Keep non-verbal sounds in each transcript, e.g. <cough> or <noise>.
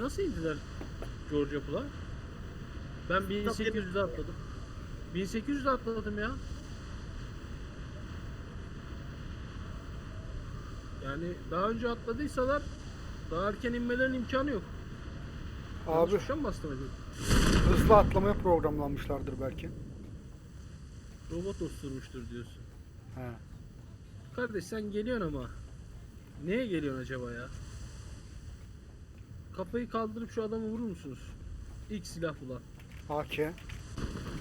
Nasıl indiler George Apple'a? Ben 1800'de atladım. 1800'de atladım ya. Yani daha önce atladıysalar daha erken inmelerin imkanı yok. Yanlış Abi tuşa mı bastım acaba? hızlı atlamaya programlanmışlardır belki. Robot osturmuştur diyorsun. He. Kardeş sen geliyorsun ama. Neye geliyorsun acaba ya? Kafayı kaldırıp şu adamı vurur musunuz? İlk silah bulan. AK.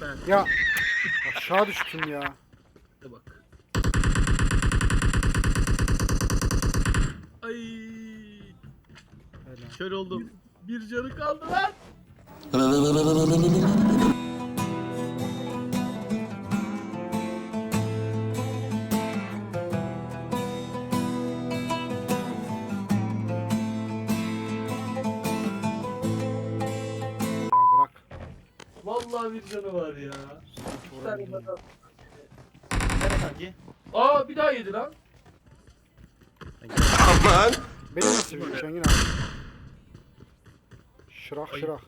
Ben. Ya aşağı düştüm ya. De bak. Ay. Helal. Kör oldum. Bir canı kaldı lan. <laughs> Vallahi bir canı var ya. Tane. Nerede sanki? Aa bir daha yedi lan. Beni nasıl bir Şengin abi? Şırah Ayıp. şırah.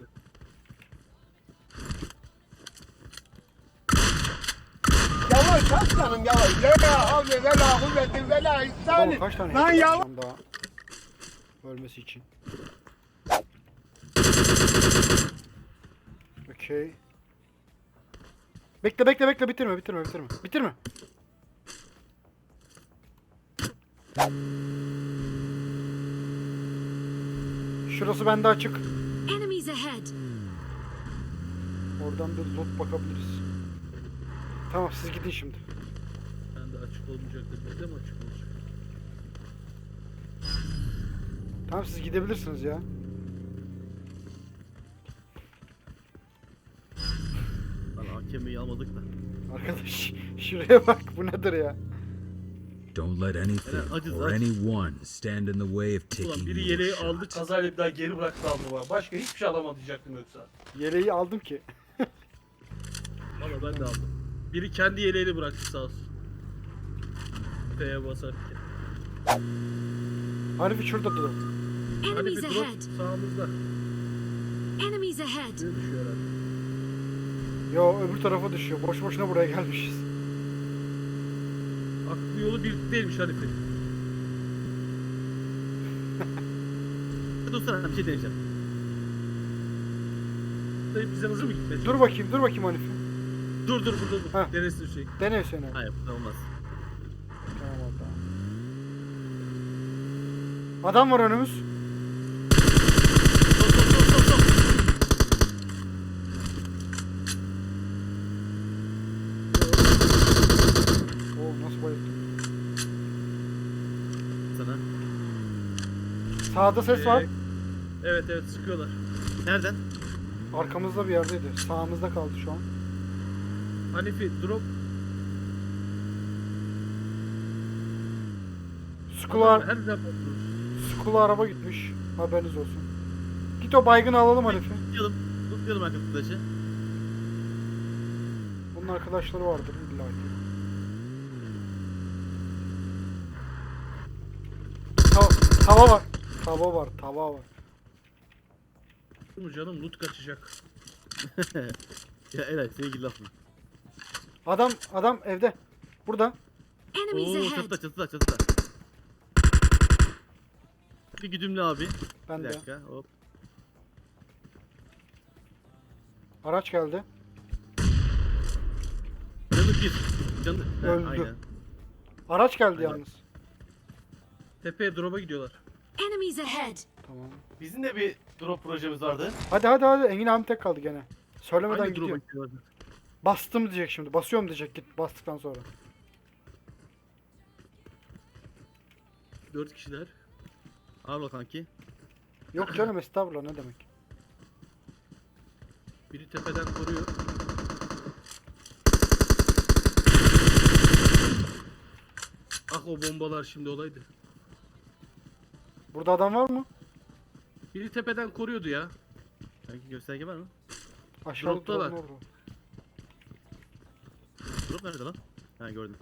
Yavaş aslanım yavaş. La havle ve la kuvvete ve la Adamın ihsani. kaç tane Lan yavaş. yapacağım daha ölmesi için. Okey. Bekle bekle bekle bitirme bitirme bitirme. Bitirme. Şurası bende açık. Enemies ahead! Oradan bir loot bakabiliriz. Tamam siz gidin şimdi. Ben de açık olmayacaktır. Bizde mi açık olacak? Tamam siz gidebilirsiniz ya. Hakemi almadık da. Arkadaş şuraya bak bu nedir ya? Don't let anything Eren, hadi or lan. anyone stand in the way of Ulan taking biri your yeleği shot. aldı kazayla bir daha geri bıraktı aldı bana. Başka hiçbir şey alamayacaktım yoksa. Yeleği aldım ki. Valla ben de aldım. Biri kendi yeleğini bıraktı sağ olsun. F'ye basarken. Hanifi şurada dur. Hadi Enemies bir drop ahead! sağımızda. Enemies ahead! Bize düşüyor herhalde. Yo öbür tarafa düşüyor. Boş boşuna buraya gelmişiz. Aklı yolu bir değilmiş <laughs> Hanifi. Dursana bir şey deneyeceğim. Dayı bize hızlı mı gitmedi? Dur bakayım dur bakayım Hanifi. Dur dur burada dur. Heh. Denesin şey. Dene Hüseyin abi. Hayır burada olmaz. Tamam orada. Adam var önümüz. Sağda ses var. Ee, Evet evet sıkıyorlar. Nereden? Arkamızda bir yerdeydi. Sağımızda kaldı şu an. Hanifi drop. Skular, Her zaman skula araba gitmiş. Haberiniz olsun. Git o baygını alalım Hanifi. Tutuyalım. Tutuyalım arkadaşı. Bunun arkadaşları vardır illa ki. Tava, tava var. Tava var, tava var. Dur canım loot kaçacak. <laughs> Ya Eray senin gibi laf mı? Adam, adam evde. Burada. Enemies Oo ahead! çatıda çatıda çatıda. Bir güdümlü abi. Ben Bir de. dakika hop. Araç geldi. Canı bir. Canı. He, Öldü. Aynen. Araç geldi Aynen. yalnız. Tepeye drop'a gidiyorlar. Enemies ahead! Tamam. Bizim de bir drop projemiz vardı. Hadi hadi hadi Engin abi tek kaldı gene. Söylemeden Hangi gidiyor. Bastım diyecek şimdi. Basıyorum diyecek git bastıktan sonra. Dört kişiler. Ol kanki. Yok canım estağfurullah ne demek. Biri tepeden koruyor. Ah o bombalar şimdi olaydı. Burada adam var mı? Biri tepeden koruyordu ya. Kanki gösterge var mı? Aşağıda Droptalar. duran orada. Drop nerede lan? Ha gördüm.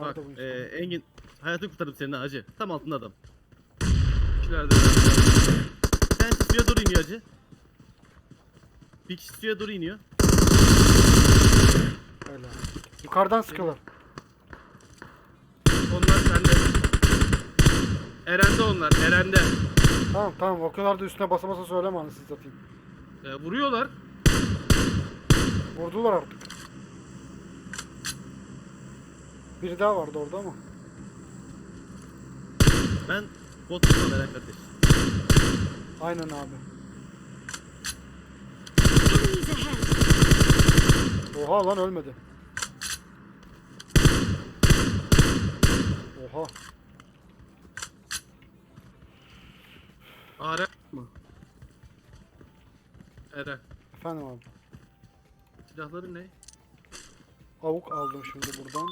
Bak Nerede bu insan? e, Engin hayatı kurtardım senin ha hacı. Tam altında adam. Bir tanesi suya doğru iniyor hacı. Bir kişi suya doğru iniyor. Öyle. Yukarıdan sıkıyorlar. Onlar sende. Eren'de onlar. Eren'de. Tamam tamam o kadar da üstüne basa basa söyleme anasını satayım. E, vuruyorlar. Vurdular artık. Biri daha vardı orada ama. Ben bot tutmam Eren kardeş. Aynen abi. Oha lan ölmedi. Oha. Aren mı? Eren. Efendim abi. Silahları ne? Avuk aldım şimdi buradan.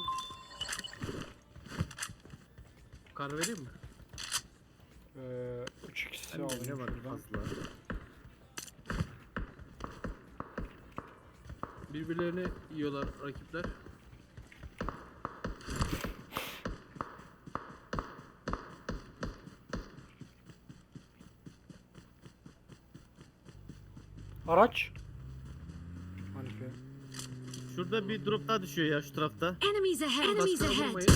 Kar vereyim mi? Ee, 3 x'i Ne alayım var şuradan. fazla. Birbirlerini yiyorlar rakipler. Araç. Hanife. Şurada bir drop daha düşüyor ya şu tarafta. Enemies ahead. Enemies Baskına ahead. vurmayın.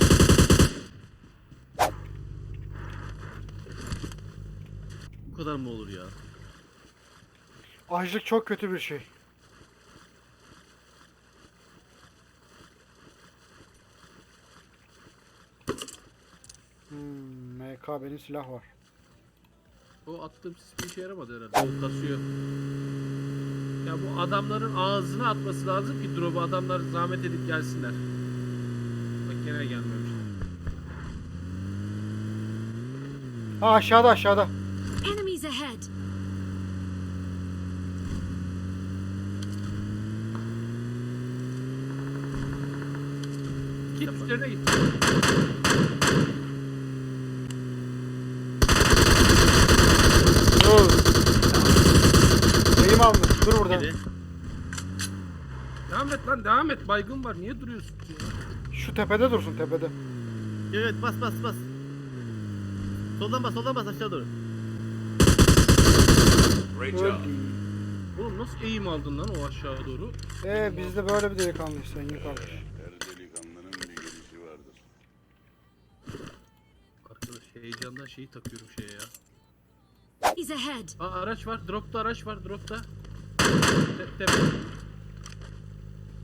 Bu kadar mı olur ya? Açlık çok kötü bir şey. Hmm, MK benim silah var. O attığım sis bir işe yaramadı herhalde. O kasıyor. Ya bu adamların ağzına atması lazım ki drop'u adamlar zahmet edip gelsinler. Bak gene gelmemiş. Ha aşağıda aşağıda. Enemies ahead. Git üstlerine git. Dur burada. Biri. Devam et lan devam et. Baygın var. Niye duruyorsun ki? Şu tepede dursun tepede. Evet bas bas bas. Soldan bas soldan bas aşağı doğru. Öldü. Oğlum nasıl eğim aldın lan o aşağı doğru? Ee biz de böyle bir delikanlıyız Engin kardeş. Her delikanlının bir gelişi vardır. Arkadaş heyecandan şeyi takıyorum şeye ya. Enemies ahead. Aa araç var. Dropta araç var. Dropta. Te tepe.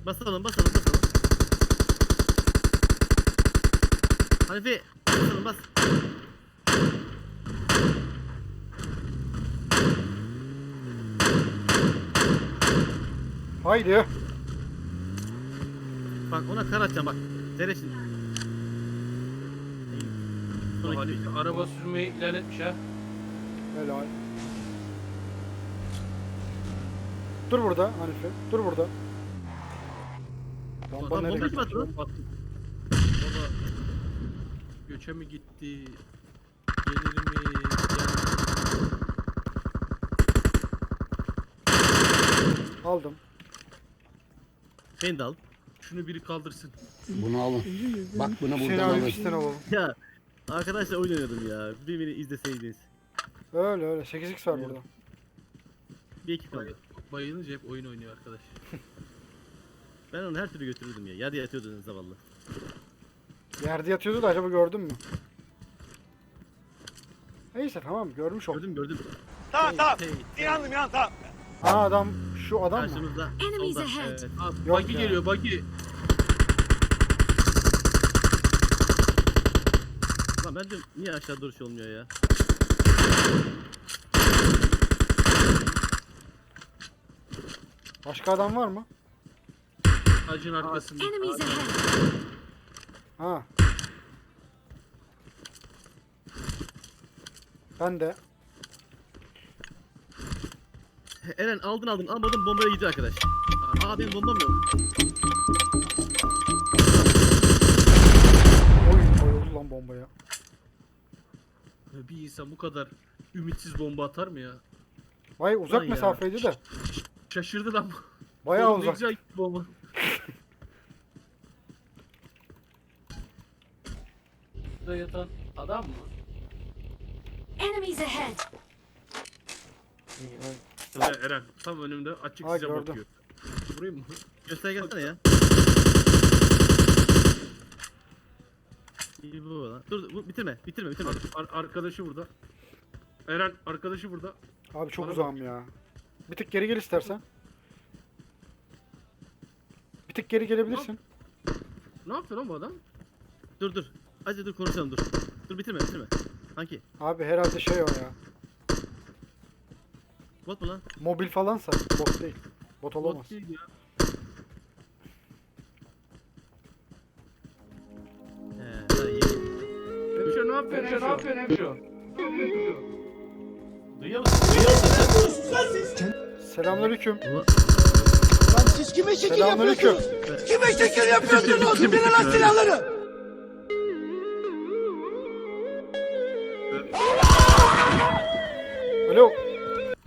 Basalım basalım basalım. Hanifi basalım bas. Haydi. Bak ona kar atacağım bak. Dere şimdi. Bu Sonraki- Halife araba sürmeyi ilerletmiş ha. Helal. Dur burada Hanife. Dur burada. Bomba Lan nereye bomba gitti? Battım. Baba göçe mi gitti? Gelir mi? Gelmez mi? Aldım. Beni de al. Şunu biri kaldırsın. Bunu alın. Bak bunu Seni buradan alayım alın. alalım. Ya arkadaşlar oyun oynadım ya. Bir beni izleseydiniz. Öyle öyle. 8x var burada. Bir ekip kaldı. Bayılınca hep oyun oynuyor arkadaş. <laughs> Ben onu her türlü götürürdüm ya. Yerde yatıyordu zavallı. Yerde yatıyordu da acaba gördün mü? Neyse tamam görmüş oldum. Gördüm gördüm. Tamam tamam. Hey, Ha adam şu adam mı? Karşımızda. Enemies solda. ahead. Evet. Abi Yok buggy ya. geliyor buggy. Lan ben diyorum niye aşağı doğru şey olmuyor ya? Başka adam var mı? Ağacın arkasında. Enemies ahead. Ha. Ben de. Eren aldın aldın almadın bombaya gidiyor arkadaş. Aa benim bombam yok. Oy koyuldu lan bombaya. Ya Bir insan bu kadar ümitsiz bomba atar mı ya? Vay uzak Lan ya. mesafeydi de. Şaşırdı lan bu. Bayağı Oğlum ne uzak. güzel gitti bomba. Şurada yatan adam mı? Enemies ahead. Evet, Eren tam önümde açık Ha, size gördüm. bakıyor. Vurayım mı? Göster gelsene ya. İyi bu lan. Dur bu, bitirme bitirme bitirme. Ar- arkadaşı burada. Eren arkadaşı burada. Abi çok Bana uzağım ya. Bir tık geri gel istersen. Bir tık geri gelebilirsin. Ne yapıyor lan bu adam? Dur dur. Hadi dur konuşalım dur. Dur bitirme bitirme. Hangi? Abi herhalde şey o ya. Bot mu lan? Mobil falansa bot değil. Bot olamaz. Bot değil ya. He, daha iyi. Hemşire ne yapıyorsun? Hemşire ne yapıyorsun hemşire? Duyuyor musun? Duyuyor musun? Selamünaleyküm. Lan siz kime şekil Selamünaleyküm. yapıyorsunuz? Kime şekil yapıyorsunuz? İndirin lan silahları. Alo.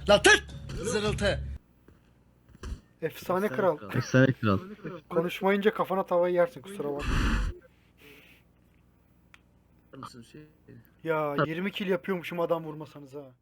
Lan tık! Zırıltı. Efsane kral. Efsane kral. Konuşmayınca kafana tavayı yersin kusura bakma. Ya 20 kill yapıyormuşum adam vurmasanız ha.